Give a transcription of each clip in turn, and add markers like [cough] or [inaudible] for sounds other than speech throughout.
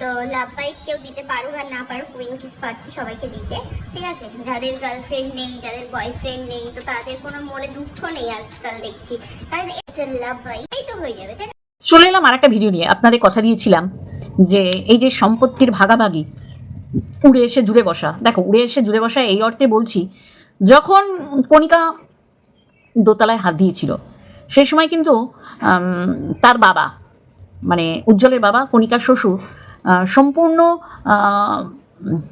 তো কেউ দিতে আর না কুইন কিস পারছি সবাইকে দিতে, ঠিক আছে? যাদের গার্লফ্রেন্ড নেই, যাদের বয়ফ্রেন্ড নেই, তো তাদের কোনো মনে দুঃখ নেই আজকাল দেখছি। কারণ এই তো হয়ে যাবে, তাই চলে এলাম আর একটা ভিডিও নিয়ে। আপনাদের কথা দিয়েছিলাম যে এই যে সম্পত্তির ভাগাভাগি, উড়ে এসে জুড়ে বসা। দেখো, উড়ে এসে জুড়ে বসা এই অর্থে বলছি, যখন কণিকা দোতলায় হাত দিয়েছিল সেই সময় কিন্তু তার বাবা মানে উজ্জ্বলের বাবা, কণিকার শ্বশুর সম্পূর্ণ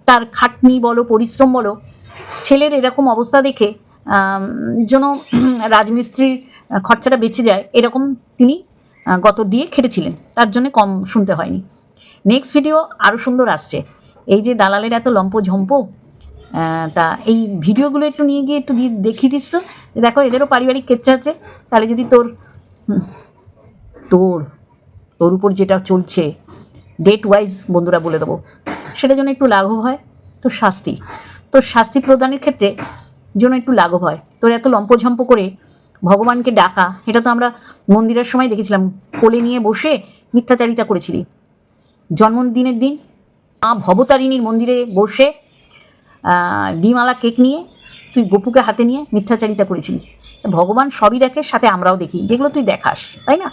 তার খাটনি বলো, পরিশ্রম বলো, ছেলের এরকম অবস্থা দেখে যেন রাজমিস্ত্রির খরচাটা বেঁচে যায়, এরকম তিনি গত দিয়ে খেটেছিলেন। তার জন্য কম শুনতে হয়নি। নেক্সট ভিডিও আরও সুন্দর আসছে। এই যে দালালের এত লম্প ঝম্প তা এই ভিডিওগুলো একটু নিয়ে গিয়ে একটু দেখিয়ে দিস তো। দেখো, এদেরও পারিবারিক কেচ্ছা আছে। তাহলে যদি তোর তোর তোর উপর যেটা চলছে ডেট ওয়াইজ বন্ধুরা বলে দেবো, সেটা যেন একটু লাঘব হয় তো শাস্তি। তোর শাস্তি প্রদানের ক্ষেত্রে যেন একটু লাঘব হয়। তোর এত লম্পঝম্প করে ভগবানকে ডাকা, এটা তো আমরা মন্দিরের সময় দেখেছিলাম, কোলে নিয়ে বসে মিথ্যাচারিতা করেছিলি। জন্মদিনের দিন মা ভবতারিণীর মন্দিরে বসে ডিমালা কেক নিয়ে, তুই গপুকে হাতে নিয়ে মিথ্যাচারিতা করেছিলি। ভগবান সবই দেখে, সাথে আমরাও দেখি, যেগুলো তুই দেখাস, তাই না?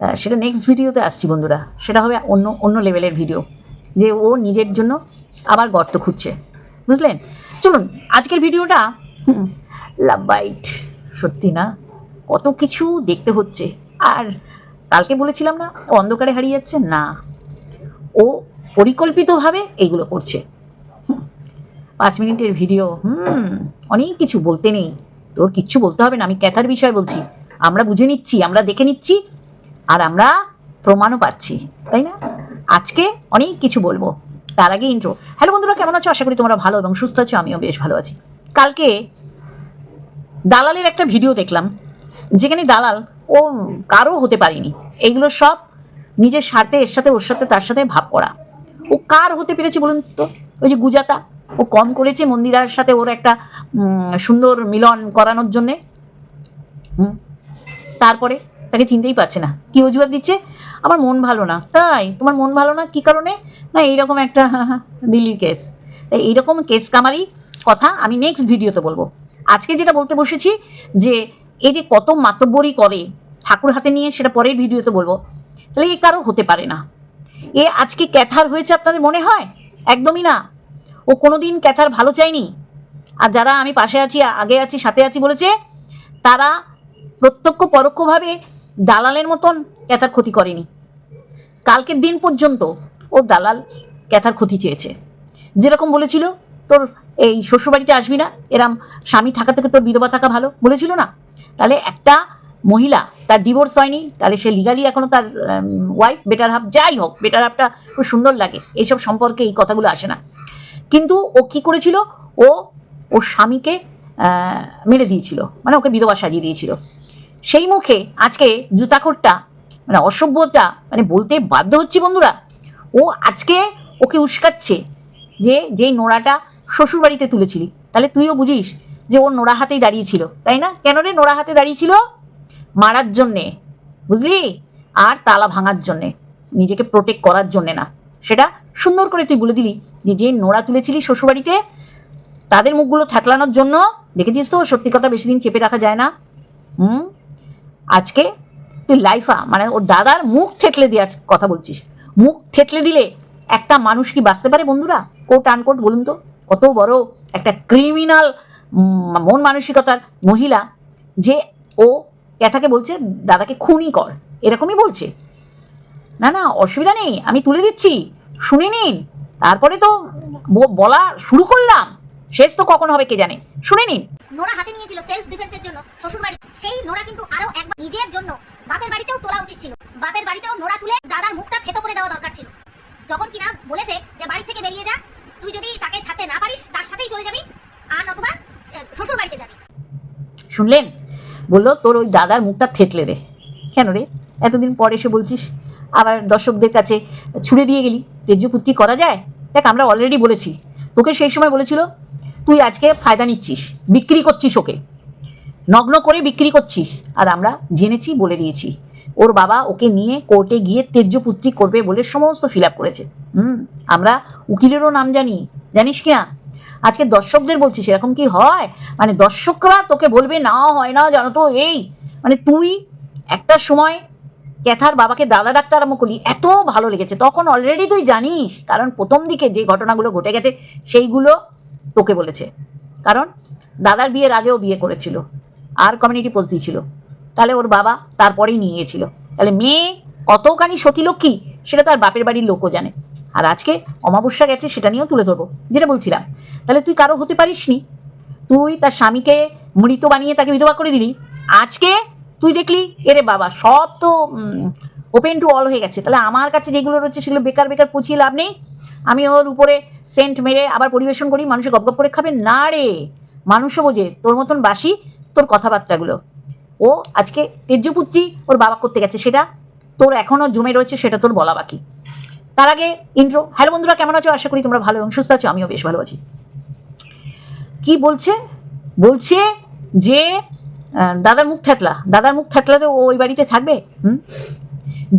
তা সেটা নেক্সট ভিডিওতে আসছি বন্ধুরা। সেটা হবে অন্য অন্য লেভেলের ভিডিও যে ও নিজের জন্য আবার গর্ত খুঁজছে। বুঝলেন? চলুন আজকের ভিডিওটা লাভ বাইট সত্যি না? কত কিছু দেখতে হচ্ছে। আর কালকে বলেছিলাম না ও অন্ধকারে হারিয়ে যাচ্ছে? না। ও পরিকল্পিতভাবে এইগুলো করছে। পাঁচ মিনিটের ভিডিও হুম অনেক কিছু বলতে নেই। তোর কিচ্ছু বলতে হবে না আমি ক্যাথার বিষয় বলছি। আমরা বুঝে নিচ্ছি আমরা দেখে নিচ্ছি আর আমরা প্রমাণও পাচ্ছি, তাই না? আজকে অনেক কিছু বলব। তার আগে ইন্ট্রো হ্যালো বন্ধুরা, কেমন আছো? আশা করি তোমরা ভালো এবং সুস্থ আছো, আমিও বেশ ভালো আছি। কালকে দালালের একটা ভিডিও দেখলাম, যেখানে দালাল, ও কারও হতে পারেনি। এইগুলো সব নিজের স্বার্থে, এর সাথে, ওর সাথে, তার সাথে ভাব করা। ও কার হতে পেরেছে বলুন তো? ওই যে গুজাতা, ও কম করেছে মন্দিরার সাথে ওর একটা সুন্দর মিলন করানোর জন্যে। হুম? তারপরে তাকে চিনতেই পারছে না। কি অজুহাত দিচ্ছে? আমার মন ভালো না। তাই? তোমার মন ভালো না? কি কারণে? না, এইরকম একটা [laughs] দিল্লির কেস তাই এইরকম কেস কামারি কথা আমি নেক্সট ভিডিওতে বলব। আজকে যেটা বলতে বসেছি যে, এই যে কত মাতব্বরি করে ঠাকুর হাতে নিয়ে, সেটা পরের ভিডিওতে বলব। তাহলে এ কারও হতে পারে না। এ আজকে ক্যাথার হয়েছে আপনাদের মনে হয়? একদমই না। ও কোনোদিন ক্যাথার ভালো চায়নি। আর যারা আমি পাশে আছি, আগে আছি, সাথে আছি বলেছে, তারা প্রত্যক্ষ পরোক্ষভাবে দালালের মতন ক্যাথার ক্ষতি করেনি। কালকের দিন পর্যন্ত ও দালাল ক্যাথার ক্ষতি চেয়েছে। যেরকম বলেছিল, তোর এই শ্বশুরবাড়িতে আসবি না, এরম স্বামী থাকা থেকে তোর বিধবা থাকা ভালো। বলেছিল না? তাহলে একটা মহিলা তার ডিভোর্স হয়নি, তাহলে সে লিগালি এখনও তার ওয়াইফ বেটার হাফ যাই হোক বেটার হাফটা খুব সুন্দর লাগে, এইসব সম্পর্কে এই কথাগুলো আসে না। কিন্তু ও কি করেছিল? ও, ওর স্বামীকে মেরে দিয়েছিল মানে ওকে বিধবা সাজিয়ে দিয়েছিল। সেই মুখে আজকে জুতাখোরটা মানে অসভ্যতা মানে বলতে বাধ্য হচ্ছি বন্ধুরা, ও আজকে ওকে উস্কাচ্ছে যে যেই নোড়াটা শ্বশুরবাড়িতে তুলেছিলি। তাহলে তুইও বুঝিস যে ওর নোড়া হাতেই দাঁড়িয়েছিল, তাই না? কেন রে নোড়া হাতে দাঁড়িয়েছিল? মারার জন্যে, বুঝলি? আর তালা ভাঙার জন্যে, নিজেকে প্রোটেক্ট করার জন্যে না। সেটা সুন্দর করে তুই বলে দিলি যে যে নোড়া তুলেছিলি শ্বশুরবাড়িতে, তাদের মুখগুলো থাকলানোর জন্য, দেখেছিস তো? সত্যি কথা বেশি দিন চেপে রাখা যায় না। হুম? আজকে তুই লাইফা মানে ওর দাদার মুখ থেতলে দেওয়ার কথা বলছিস। মুখ থেতলে দিলে একটা মানুষ কি বাঁচতে পারে বন্ধুরা? কোট আনকোট বলুন তো। কত বড় একটা ক্রিমিনাল মন মানসিকতার মহিলা যে ও ক্যাথাকে বলছে, দাদাকে খুনই কর। এরকমই বলছে। না না, অসুবিধা নেই, আমি তুলে দিচ্ছি। শুনে নিন। তারপরে তো বলা শুরু করলাম। শেষ তো কখন হবে কে জানে? শুনে নিন। নোরা হাতে নিয়েছিল সেলফ ডিফেন্সের জন্য শ্বশুর বাড়ি সেই নোরা কিন্তু আরও একবার নিজের জন্য বাপের বাড়িতেও তোলা উচিত ছিল। বাপের বাড়িতেও নোরা তুলে দাদার মুখটা থেতো করে দেওয়া দরকার ছিল। যখন কিনা বলেছে যে বাড়ি থেকে বেরিয়ে যা তুই যদি তাকে ছাড়তে না পারিস তার সাথেই চলে যাবি আর নতুবা শ্বশুর বাড়িতে যাবি। শুনলেন? বলল তোর ওই দাদার মুখটা থেতলে দে। কেন রে? এতদিন পর এসে বলছিস আবার দর্শকদের কাছে ছুড়ে দিয়ে গেলি। তেজ্যপুত্তি করা যায়? দেখ আমরা অলরেডি বলেছি। তোকে সেই সময় বলেছিল তুই আজকে ফায়দা নিচ্ছিস, বিক্রি করছিস ওকে। নগ্ন করে বিক্রি করছিস, আর আমরা জেনেছি, বলে দিয়েছি। ওর বাবা ওকে নিয়ে কোর্টে গিয়ে তেজ্যপুত্রী করবে বলে সমস্ত ফিল আপ করেছে। হুম, আমরা উকিলেরও নাম জানি। জানিস কি না আজকে দর্শকদের বলছি, সেরকম কি হয়? মানে দর্শকরা তোকে বলবে, না, হয় না, জানো তো, এই। মানে তুই একটা সময় ক্যাথার বাবাকে দাদা ডাক্তার আরম্ভ করলি, এত ভালো লেগেছে। তখন অলরেডি তুই জানিস, কারণ প্রথম দিকে যে ঘটনাগুলো ঘটে গেছে, সেইগুলো তোকে বলেছে। কারণ দাদার বিয়ের আগেও বিয়ে করেছিল, আর কমিউনিটি পোস্ট দিয়েছিল। তাহলে ওর বাবা তারপরেই নিয়ে গেছিল। তাহলে মেয়ে কতখানি সতীলক্ষ্মী, সেটা তার বাপের বাড়ির লোকও জানে। আর আজকে অমাবস্যা গেছে, সেটা নিয়েও তুলে ধরবো। যেটা বলছিলাম, তাহলে তুই কারও হতে পারিস নি তুই তার স্বামীকে মৃত বানিয়ে তাকে বিধবা করে দিলি? আজকে তুই দেখলি, এরে বাবা, সব তো ওপেন টু অল হয়ে গেছে। তাহলে আমার কাছে যেগুলো রয়েছে, সেগুলো বেকার বেকার পুছিয়ে লাভ নেই। আমি ওর উপরে সেন্ট মেরে আবার পরিবেশন করি, মানুষে গপ করে খাবে। না রে, মানুষও বোঝে, তোর মতন বাসি, তোর কথাবার্তাগুলো। ও আজকে তেজ্যপুত্রী ওর বাবা করতে গেছে, সেটা তোর এখনও জমে রয়েছে, সেটা তোর বলা বাকি। তার আগে ইন্ট্রো হ্যালো বন্ধুরা, কেমন আছো? আশা করি তোমরা ভালো এবং সুস্থ আছো, আমিও বেশ ভালো আছি। কি বলছে? বলছে যে দাদার মুখ থ্যাতলা দাদার মুখ থ্যাতলাতে ও ওই বাড়িতে থাকবে? হুম?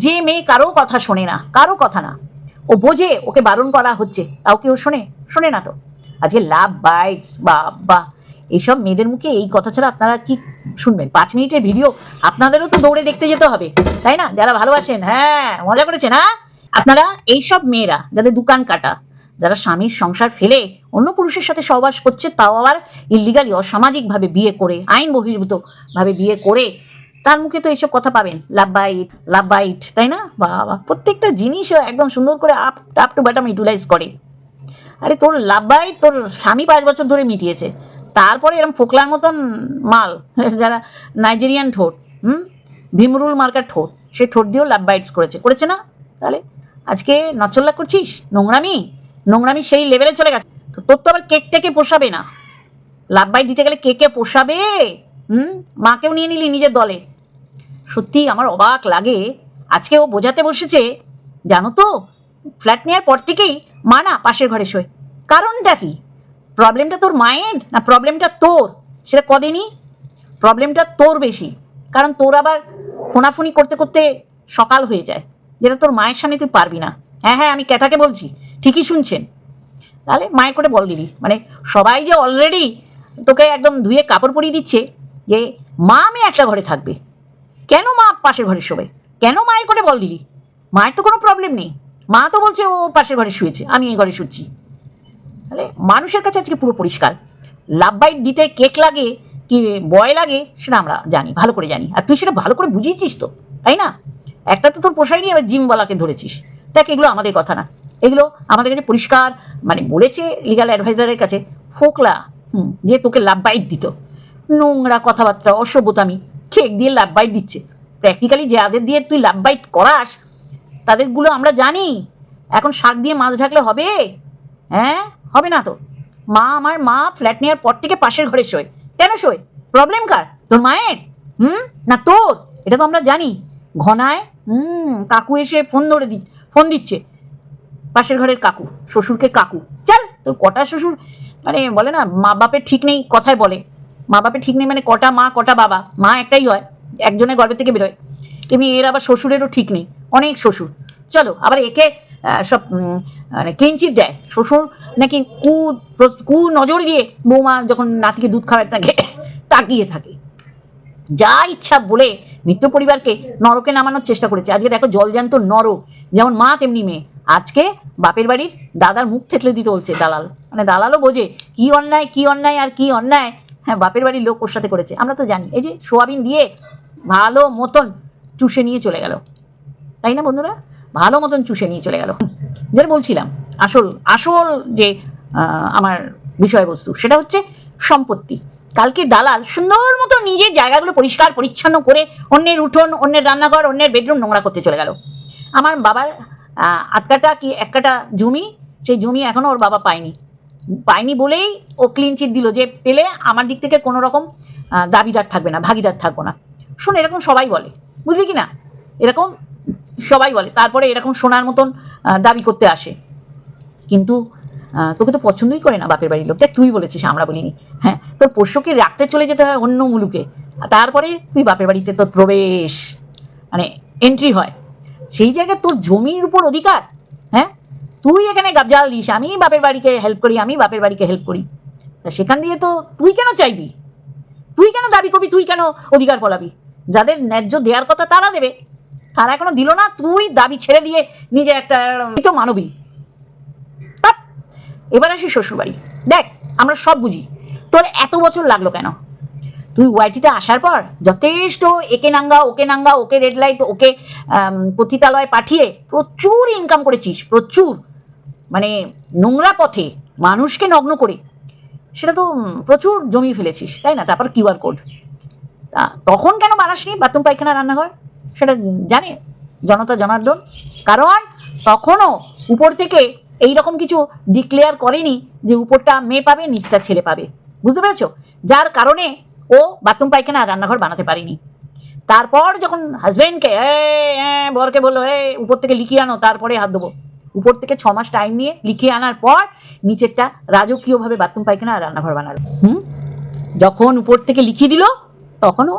যে মেয়ে কারও কথা শোনে না, কারও কথা না। ও বোঝে, ওকে বারণ করা হচ্ছে। তাও কি ও শোনে? শোনে না তো। আজকে লাভ বাইটস বা বা, এইসব মেয়েদের মুখে এই কথা ছাড়া আপনারা কি শুনবেন? পাঁচ মিনিটের ভিডিও আপনাদেরও তো দৌড়ে দেখতে যেতে হবে, তাই না? যারা ভালোবাসেন হ্যাঁ মজা করেছেন হ্যাঁ? আপনারা এইসব মেয়েরা, যাদের দোকান কাটা, যারা স্বামীর সংসার ফেলে, অন্য পুরুষের সাথে সহবাস করছে, তাও আবার ইলিগালি অসামাজিকভাবে বিয়ে করে, আইন বহির্ভূত ভাবে বিয়ে করে তার মুখে তো এইসব কথা পাবেন। লাভ বাইট লাভ বাইট তাই না? বাবা, প্রত্যেকটা জিনিসও একদম সুন্দর করে up up to bottom utilize করে। আরে তোর লাভ বাইট তোর স্বামী পাঁচ বছর ধরে মিটিয়েছে। তারপরে এরকম ফোকলার মতন মাল, [laughs] যারা নাইজেরিয়ান ঠোঁট, হুম? ভীমরুল মার্কার ঠোঁট, সে ঠোঁট দিয়েও লাভ বাইটস করেছে। করেছে না? তাহলে আজকে নচল্লা করছিস? নোংরামি? নোংরামি সেই লেভেলে চলে গেছে। তো তোর তো আবার কেকটাকে পোষাবে না। লাভ বাইট দিতে গেলে কেকে পোষাবে? হুম? মাকেও নিয়ে নিলি নিজের দলে। সত্যি আমার অবাক লাগে। আজকে ও বোঝাতে বসেছে, জানো তো, ফ্ল্যাট নেওয়ার পর থেকেই মা না পাশের ঘরে শোয়। কারণটা কি? প্রবলেমটা তোর মায়ের না প্রবলেমটা তোর? সেটা কদিনই প্রবলেমটা তোর বেশি। কারণ তোর আবার ফোনাফুনি করতে করতে সকাল হয়ে যায়। যেটা তোর মায়ের সামনে তুই পারবি না। হ্যাঁ হ্যাঁ আমি ক্যাথাকে বলছি। ঠিকই শুনছেন। তাহলে মায়ের করে বল দিবি মানে সবাই যে অলরেডি তোকে একদম ধুয়ে কাপড় পরিয়ে দিচ্ছে যে, মা মেয়ে একটা ঘরে থাকবে। কেন মা পাশের ঘরে শোবে? কেন মায়ের করে বল দিলি? মায়ের তো কোনো প্রবলেম নেই। মা তো বলছে ও পাশের ঘরে শুয়েছে, আমি এই ঘরে শুচ্ছি। তাহলে মানুষের কাছে আজকে পুরো পরিষ্কার। লাভ বাইট দিতে কেক লাগে কি বয় লাগে সেটা আমরা জানি, ভালো করে জানি। আর তুই সেটা ভালো করে বুঝিয়েছিস তো, তাই না? একটা তো তোর পোষায়নি এবার জিমওয়ালাকে ধরেছিস। দেখ, এগুলো আমাদের কথা না। এগুলো আমাদের কাছে পরিষ্কার মানে বলেছে লিগাল অ্যাডভাইজারের কাছে, ফোকলা, হুম, যে তোকে লাভ বাইট দিত। নোংরা কথাবার্তা, অসভ্যতামি। কেক দিয়ে লাভ বাইট দিচ্ছে। প্র্যাকটিক্যালি যাদের দিয়ে তুই লাভ বাইট করাস, তাদেরগুলো আমরা জানি। এখন শাক দিয়ে মাছ ঢাকলে হবে? হ্যাঁ? হবে না তো। মা আমার মা ফ্ল্যাট নেওয়ার পর থেকে পাশের ঘরে শোয়। কেন শোয়? প্রবলেম কার? তোর মায়ের? হুম? না তোর? এটা তো আমরা জানি। ঘনায়? হুম, কাকু এসে ফোন ধরে দি ফোন দিচ্ছে। পাশের ঘরের কাকু, শ্বশুরকে কাকু। চল, তোর কটা শ্বশুর? মানে বলে না মা বাপের ঠিক নেই, কথায় বলে। মা বাপের ঠিক নেই মানে কটা মা, কটা বাবা। মা একটাই হয়, একজনের গর্ভে থেকে বেরোয়। এমনি এর আবার শ্বশুরেরও ঠিক নেই, অনেক শ্বশুর। চলো, আবার একে সব মানে ক্লিনচিট দেয়। শ্বশুর নাকি কু কু নজর দিয়ে বৌমা যখন নাতিকে দুধ খাওয়ায় তাকে তাকিয়ে থাকে। যা ইচ্ছা বলে মিত্র পরিবারকে নরকে নামানোর চেষ্টা করেছে। আজকে দেখো জলজান্ত নরক, যেমন মা তেমনি মেয়ে। আজকে বাপের বাড়ির দাদার মুখ থেতলে দিতে বলছে দালাল। মানে দালালও বোঝে, কি অন্যায় কি অন্যায় আর কি অন্যায়। হ্যাঁ বাপের বাড়ির লোক ওর সাথে করেছে। আমরা তো জানি। এই যে সোয়াবিন দিয়ে ভালো মতন চুষে নিয়ে চলে গেল। তাই না বন্ধুরা? ভালো মতন চুষে নিয়ে চলে গেল। যেটা বলছিলাম, আসল আসল যে আমার বিষয়বস্তু, সেটা হচ্ছে সম্পত্তি। কালকে দালাল সুন্দর মতো নিজের জায়গাগুলো পরিষ্কার, পরিচ্ছন্ন করে অন্যের উঠোন, অন্যের রান্নাঘর, অন্যের বেডরুম নোংরা করতে চলে গেল। আমার বাবার আধকাটা কি এক কাটা জমি? সেই জমি এখনও ওর বাবা পায়নি। পায়নি বলেই ও ক্লিন চিট দিল যে পেলে আমার দিক থেকে কোনো রকম দাবিদার থাকবে না, ভাগিদার থাকব না। শোন, এরকম সবাই বলে, বুঝলি কি না? এরকম সবাই বলে, তারপরে এরকম সোনার মতন দাবি করতে আসে। কিন্তু তোকে তো পছন্দই করে না বাপের বাড়ির লোক। দেখ, তুই বলেছিস, আমরা বলিনি। হ্যাঁ তোর পোষ্যকে রাখতে চলে যেতে হয় অন্য মুলুকে। তারপরে তুই বাপের বাড়িতে তোর প্রবেশ মানে এন্ট্রি হয়। সেই জায়গায় তোর জমির উপর অধিকার হ্যাঁ? তুই এখানে গাবজাল দিস আমি বাপের বাড়িকে হেল্প করি, আমি বাপের বাড়িকে হেল্প করি। তা সেখান দিয়ে তো তুই কেন চাইবি? তুই কেন দাবি করবি? তুই কেন অধিকার পলাবি যাদের ন্যায্য দেওয়ার কথা তারা দেবে। তারা এখনও দিল না, তুই দাবি ছেড়ে দিয়ে নিজে একটা তো মানবী। এবার আসি শ্বশুরবাড়ি। দেখ, আমরা সব বুঝি। তোর এত বছর লাগল কেন? তুই ওয়াইটিতে আসার পর যথেষ্ট একে নাঙ্গা, ওকে Nanga, okay red light okay পতিতালয় পাঠিয়ে প্রচুর ইনকাম করেছিস, প্রচুর। মানে নোংরা পথে মানুষকে নগ্ন করে, সেটা তো প্রচুর জমি ফেলেছিস, তাই না? তারপর কিউআর কোড তা তখন কেন বানাসনি বাথরুম, পায়খানা, রান্নাঘর? সেটা জানে জনতা, জনার্দন। কারণ তখনও উপর থেকে এই রকম কিছু ডিক্লেয়ার করেনি যে উপরটা মেয়ে পাবে, নিচটা ছেলে পাবে। বুঝতে পেরেছ? যার কারণে ও বাথরুম, পায়খানা, রান্নাঘর বানাতে পারেনি। তারপর যখন হাজবেন্ডকে বরকে বলল এ উপর থেকে লিখিয়ে আনো, তারপরে হাত দেবো উপর থেকে ছ মাস টাইম নিয়ে লিখিয়ে আনার পর নিচেরটা রাজকীয়ভাবে বাথরুম পায়খানা আর রান্নাঘর বানালো। হুম? যখন উপর থেকে লিখিয়ে দিল, তখনও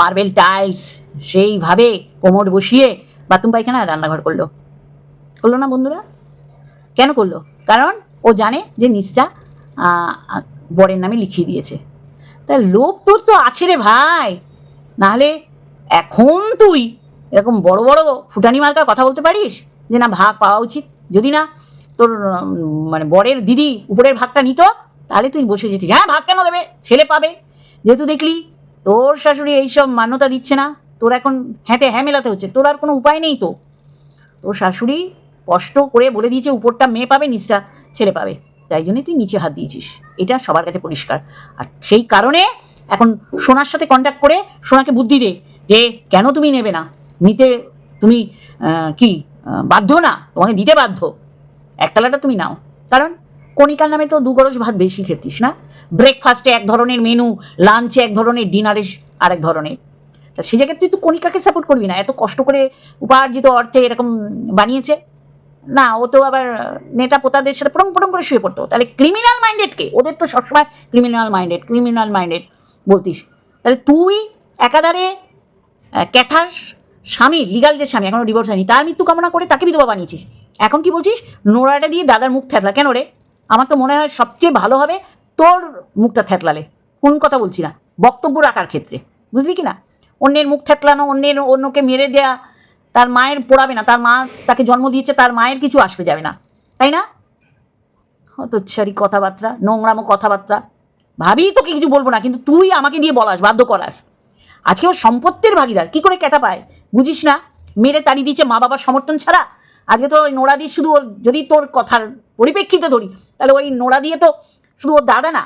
মার্বেল টাইলস সেইভাবে কোমর বসিয়ে বাথরুম পায়খানা আর রান্নাঘর করল। করল না বন্ধুরা? কেন করল? কারণ ও জানে যে নিচটা বরের নামে লিখিয়ে দিয়েছে। তা লোভ তোর তো আছে রে ভাই। নাহলে এখন তুই এরকম বড় বড় ফুটানি মার্কা কথা বলতে পারিস? যে না ভাগ পাওয়া উচিত। যদি না তোর মানে বরের দিদি উপরের ভাগটা নিত, তাহলে তুই বসে যেতিস। হ্যাঁ ভাগ কেন দেবে? ছেলে পাবে। যেহেতু দেখলি তোর শাশুড়ি এইসব মান্যতা দিচ্ছে না, তোর এখন হ্যাঁতে হ্যাঁ মেলাতে হচ্ছে, তোর আর কোনো উপায় নেই তো। তোর শাশুড়ি কষ্ট করে বলে দিয়েছে, উপরটা মেয়ে পাবে, নিচটা ছেলে পাবে। তাই জন্যই তুই নিচে হাত দিয়েছিস। এটা সবার কাছে পরিষ্কার। আর সেই কারণে এখন সোনার সাথে কন্ট্যাক্ট করে সোনাকে বুদ্ধি দে যে কেন তুমি নেবে না। নিতে তুমি কি বাধ্য না, তোমাকে দিতে বাধ্য। একতলাটা তুমি নাও। কারণ কণিকার নামে তো দু গরজ ভাত বেশি খেতিস না? ব্রেকফাস্টে এক ধরনের মেনু লাঞ্চে এক ধরনের ডিনারে আরেক ধরনের। তা সে জায়গায় তুই তো কণিকাকে সাপোর্ট করবি না। এত কষ্ট করে উপার্জিত অর্থে এরকম বানিয়েছে? না, ও তো আবার নেতা পোতাদের সাথে পটং পটং করে শুয়ে পড়তো। তাহলে ক্রিমিনাল মাইন্ডেড কে? ওদের তো সবসময় ক্রিমিনাল মাইন্ডেড ক্রিমিনাল মাইন্ডেড বলতিস। তাহলে তুই একাধারে ক্যাথার স্বামী লিগাল যে স্বামী, এখনও ডিভোর্স হয়নি, তার মৃত্যু কামনা করে তাকে বিধবা বানিয়েছিস। এখন কি বলছিস? নোড়াটা দিয়ে দাদার মুখ থ্যাতলা কেন রে? আমার তো মনে হয় সবচেয়ে ভালো হবে তোর মুখটা থ্যাতলালে কোন কথা বলছি না? বক্তব্য রাখার ক্ষেত্রে। বুঝলি কি না? অন্যের মুখ থ্যাতলানো অন্যের, অন্যকে মেরে দেয়া, তার মায়ের পড়াবে না, তার মা তাকে জন্ম দিয়েছে, তার মায়ের কিছু আসবে যাবে না। তাই না? হতচ্ছারি কথাবার্তা, নোংরামো কথাবার্তা। ভাবি তোকে কিছু বলব না, কিন্তু তুই আমাকে দিয়ে বলাস, বাধ্য করার। আজকে ও সম্পত্তির ভাগিদার। কি করে কেতা পায়? বুঝিস না? মেরে তাড়ি দিচ্ছে মা বাবার সমর্থন ছাড়া। আজকে তো ওই নোড়া দিয়ে শুধু ওর যদি তোর কথার পরিপ্রেক্ষিতে ধরি, তাহলে ওই নোড়া দিয়ে তো শুধু ওর দাদা না,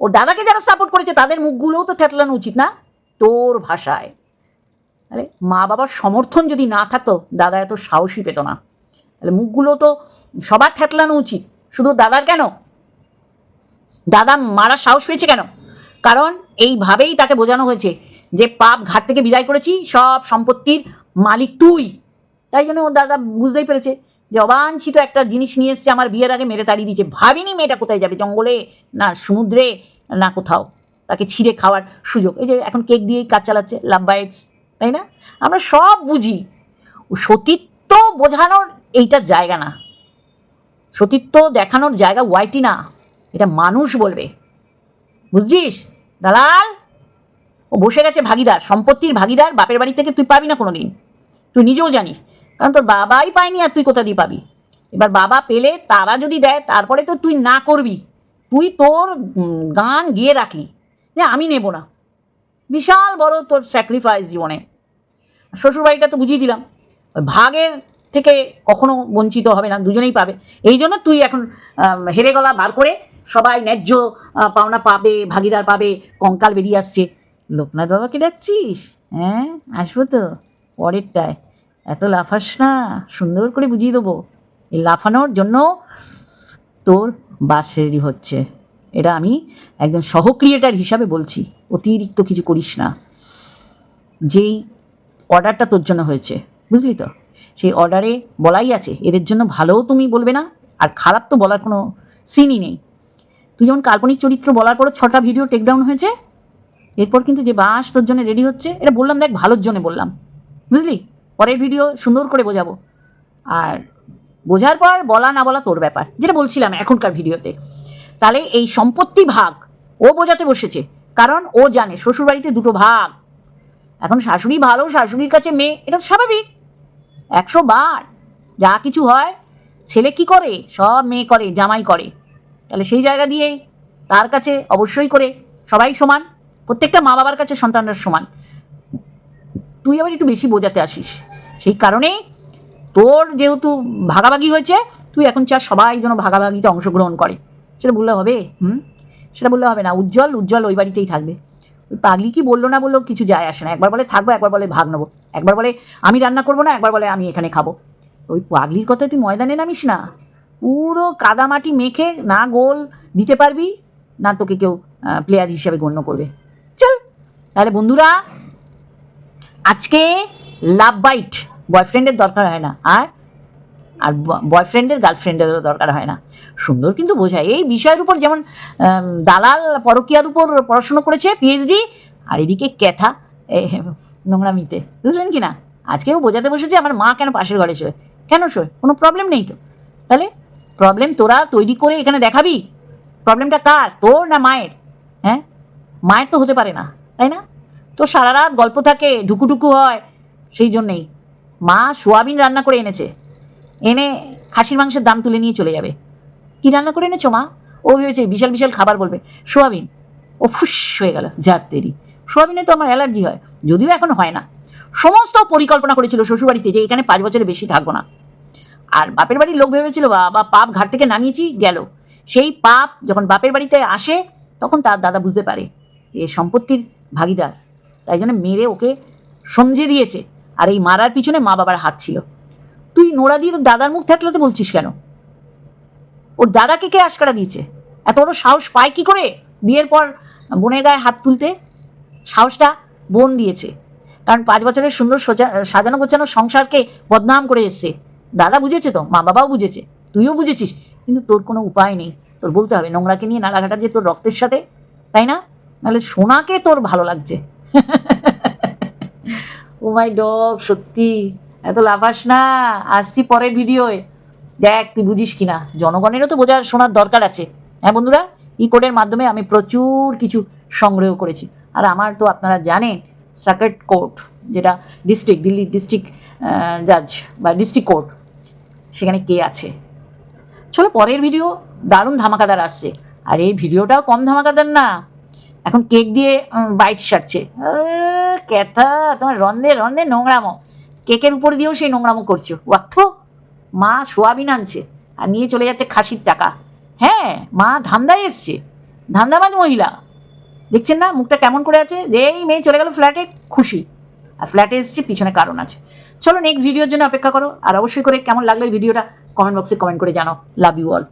ওর দাদাকে যারা সাপোর্ট করেছে, তাদের মুখগুলোও তো থেতলানো উচিত না? তোর ভাষায়। তাহলে মা বাবার সমর্থন যদি না থাকতো, দাদা এত সাহসী পেত না। তাহলে মুখগুলো তো সবার ঠেতলানো উচিত। শুধু দাদার কেন? দাদা মারা সাহস পেয়েছে কেন? কারণ এইভাবেই তাকে বোঝানো হয়েছে। যে পাপ ঘাট থেকে বিদায় করেছি, সব সম্পত্তির মালিক তুই। তাই জন্য ওর দাদা বুঝতেই পেরেছে যে অবাঞ্ছিত একটা জিনিস নিয়ে এসছে, আমার বিয়ের আগে মেরে তাড়িয়ে দিয়েছে। ভাবিনি মেয়েটা কোথায় যাবে, জঙ্গলে না সমুদ্রে না কোথাও। তাকে ছিঁড়ে খাওয়ার সুযোগ। এই যে এখন কেক দিয়েই কাজ চালাচ্ছে লাভ বাইটস তাই না? আমরা সব বুঝি। সতীত্ব বোঝানোর এইটা জায়গা না। সতীত্ব দেখানোর জায়গা ওয়াইটি না। এটা মানুষ বলবে। বুঝছিস? দালাল! ও বসে গেছে ভাগিদার, সম্পত্তির ভাগিদার, বাপের বাড়ি থেকে তুই পাবি না কোনো দিন তুই নিজেও জানিস, কারণ তোর বাবাই পায়নি আর তুই কোথা দিয়ে পাবি? এবার বাবা পেলে, তারা যদি দেয়, তারপরে তো তুই না করবি। তুই তোর গান গিয়ে রাখলি। যে আমি নেব না। বিশাল বড় তোর স্যাক্রিফাইস জীবনে। শ্বশুরবাড়িটা তো বুঝিয়ে দিলাম। ভাগের থেকে কখনো বঞ্চিত হবে না, দুজনেই পাবে। এই জন্য তুই এখন হেরে গলা বার করে সবাই ন্যায্য পাওনা পাবে, ভাগিদার পাবে, কঙ্কাল বেরিয়ে আসছে। লোকনাথ বাবাকে ডাকছিস? হ্যাঁ আসব তো পরেরটায়। এত লাফাস না, সুন্দর করে বুঝিয়ে দেবো। এই লাফানোর জন্য তোর বাস রেডি হচ্ছে। এটা আমি একজন সহক্রিয়েটার হিসাবে বলছি, অতিরিক্ত কিছু করিস না। যেই অর্ডারটা তোর জন্য হয়েছে, বুঝলি তো? সেই অর্ডারে বলাই আছে, এদের জন্য ভালোও তুমি বলবে না, আর খারাপ তো বলার কোনো সিনই নেই। তুই যেমন কাল্পনিক চরিত্র বলার পরও ছটা ভিডিও টেকডাউন হয়েছে এরপর কিন্তু যে বাস তোর জন্য রেডি হচ্ছে, এটা বললাম দেখ ভালোর জন্য বললাম। বুঝলি? পরের ভিডিও সুন্দর করে বোঝাবো। আর বোঝার পর বলা না বলা তোর ব্যাপার, যেটা বলছিলাম এখনকার ভিডিওতে তাহলে এই সম্পত্তি ভাগ, ও বোঝাতে বসেছে, কারণ ও জানে শ্বশুরবাড়িতে দুটো ভাগ। এখন শাশুড়ি ভালো, শাশুড়ির কাছে মেয়ে, এটা তো স্বাভাবিক। একশো বার যা কিছু হয়, ছেলে কি করে? সব মেয়ে করে, জামাই করে। তাহলে সেই জায়গা দিয়ে তার কাছে অবশ্যই করে, সবাই সমান। প্রত্যেকটা মা বাবার কাছে সন্তানরা সমান। তুই আবার একটু বেশি বোঝাতে আসিস। সেই কারণেই তোর যেহেতু ভাগাভাগি হয়েছে, তুই এখন চাস সবাই যেন ভাগাভাগিতে অংশগ্রহণ করে। সেটা বললে হবে? হুম? সেটা বললে হবে না। উজ্জ্বল উজ্জ্বল ওই বাড়িতেই থাকবে। ওই পাগলি কি বলল না বলল কিছু যায় আসে না। একবার বলে থাকব, একবার বলে ভাগ নেব। একবার বলে আমি রান্না করব না, একবার বলে আমি এখানে খাব। ওই পাগলির কথা তুই ময়দানে নামিস না? পুরো কাদামাটি মেখে না গোল দিতে পারবি, না তোকে কেউ প্লেয়ার হিসেবে গণ্য করবে। তাহলে বন্ধুরা আজকে লাভ বাইট বয়ফ্রেন্ডের দরকার হয় না আর আর বয়ফ্রেন্ডের গার্লফ্রেন্ডেরও দরকার হয় না। সুন্দর কিন্তু বোঝায়। এই বিষয়ের উপর যেমন দালাল পরকিয়ার উপর পড়াশুনো করেছে পিএইচডি আর এদিকে ক্যাথা এ, নোংরামিতে। বুঝলেন কি না? আজকেও বোঝাতে বসেছে আমার মা কেন পাশের ঘরে শোয়? কেন শোয়? কোনো প্রবলেম নেই তো। তাহলে প্রবলেম তোরা তৈরি করে এখানে দেখাবি। প্রবলেমটা কার? তোর না মায়ের? হ্যাঁ? মায়ের তো হতে পারে না। তাই না? তো সারা রাত গল্প থাকে, ঢুকুঢুকু হয়, সেই জন্যেই। মা সোয়াবিন রান্না করে এনেছে। এনে খাসির মাংসের দাম তুলে নিয়ে চলে যাবে। কি রান্না করে এনেছো মা? ও ভেবেছে বিশাল বিশাল খাবার বলবে। সোয়াবিন। ও ফুস হয়ে গেল, যাক তেরি সোয়াবিনে তো আমার অ্যালার্জি হয়, যদিও এখন হয় না। সমস্ত পরিকল্পনা করেছিল শ্বশুরবাড়িতে যে এখানে পাঁচ বছরের বেশি থাকব না। আর বাপের বাড়ির লোক ভেবেছিল বা পাপ ঘাট থেকে নামিয়েছি, গেল। সেই পাপ যখন বাপের বাড়িতে আসে, তখন তার দাদা বুঝতে পারে, এ সম্পত্তির ভাগিদার। তাই জন্য মেরে ওকে সমঝে দিয়েছে। আর এই মারার পিছনে মা বাবার হাত ছিল। তুই নোড়া দিয়ে তোর দাদার মুখ থাকলে তো বলছিস কেন? ওর দাদাকে কে আশকারা দিয়েছে? এত বড় সাহস পায় কি করে বিয়ের পর বোনের গায়ে হাত তুলতে? সাহসটা বোন দিয়েছে। কারণ পাঁচ বছরের সুন্দর সোজা, সাজানো গোছানো সংসারকে বদনাম করে এসছে। দাদা বুঝেছে তো, মা বাবাও বুঝেছে, তুইও বুঝেছিস। কিন্তু তোর কোনো উপায় নেই। তোর বলতে হবে, নোংরাকে নিয়ে নালাঘাটা যে তোর রক্তের সাথে, তাই না? নাহলে সোনাকে তোর ভালো লাগছে। ও মাই ডগ, সত্যি। এত লাফাস না। আসছি পরের ভিডিওয়। দেখ, তুই বুঝিস কিনা? জনগণেরও তো বোঝার শোনার দরকার আছে। হ্যাঁ বন্ধুরা? ই কোডের মাধ্যমে আমি প্রচুর কিছু সংগ্রহ করেছি। আর আমার তো আপনারা জানেন সার্কিট কোর্ট, যেটা ডিস্ট্রিক্ট দিল্লি ডিস্ট্রিক্ট জাজ বা ডিস্ট্রিক্ট কোর্ট সেখানে কে আছে। চলো পরের ভিডিও দারুণ ধামাকাদার আসছে। আর এই ভিডিওটাও কম ধামাকাদার না। এখন কেক দিয়ে বাইট সারছে ক্যাথা, তোমার রন্ধে রন্ধে নোংরামো। কেকের উপর দিয়েও সেই নোংরামো করছ। ওয়াক্থ মা সোয়াবিন আনছে আর নিয়ে চলে যাচ্ছে খাসির টাকা। হ্যাঁ মা ধান্দায় এসছে। ধান্দাবাজ মহিলা। দেখছেন না, মুখটা কেমন করে আছে? যে এই মেয়ে চলে গেল ফ্ল্যাটে খুশি। আর ফ্ল্যাটে এসছে, পিছনে কারণ আছে। চলো নেক্সট ভিডিওর জন্য অপেক্ষা করো। আর অবশ্যই করে কেমন লাগল এই ভিডিওটা কমেন্ট বক্সে কমেন্ট করে জানাও। Love you all